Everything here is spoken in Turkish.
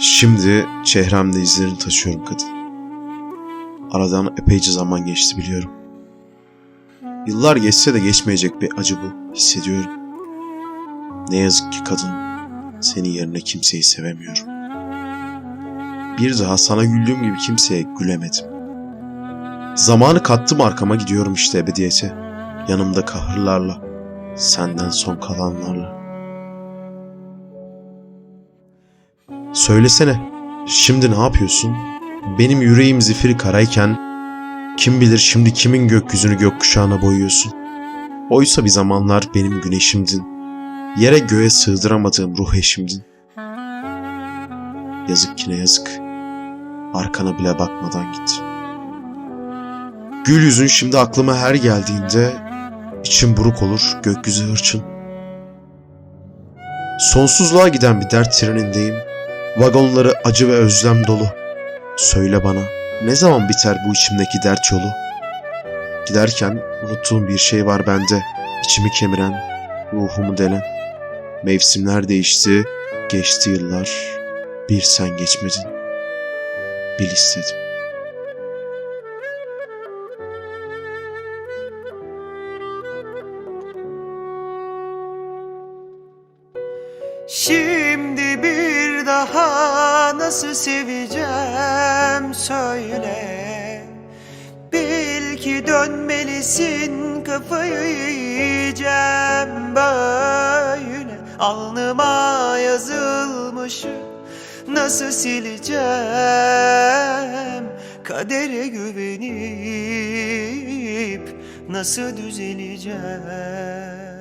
Şimdi çehremde izlerini taşıyorum kadın. Aradan epeyce zaman geçti biliyorum. Yıllar geçse de geçmeyecek bir acı bu hissediyorum. Ne yazık ki kadın senin yerine kimseyi sevemiyorum. Bir daha sana güldüğüm gibi kimseye gülemedim. Zamanı kattım arkama gidiyorum işte ebediyete. Yanımda kahırlarla, senden son kalanlarla. Söylesene, şimdi ne yapıyorsun? Benim yüreğim zifiri karayken, kim bilir şimdi kimin gökyüzünü gökkuşağına boyuyorsun? Oysa bir zamanlar benim güneşimdin. Yere göğe sığdıramadığım ruh eşimdin. Yazık ki ne yazık. Arkana bile bakmadan git. Gül yüzün şimdi aklıma her geldiğinde içim buruk olur, gökyüzü hırçın. Sonsuzluğa giden bir dert trenindeyim. Vagonları acı ve özlem dolu. Söyle bana, ne zaman biter bu içimdeki dert yolu? Giderken unuttuğum bir şey var bende, içimi kemiren, ruhumu delen. Mevsimler değişti, geçti yıllar, bir sen geçmedin. Bil istedim. Şimdi bir daha nasıl seveceğim söyle. Bil ki dönmelisin kafayı yiyeceğim böyle. Alnıma yazılmışı nasıl sileceğim? Kadere güvenip nasıl düzeleceğim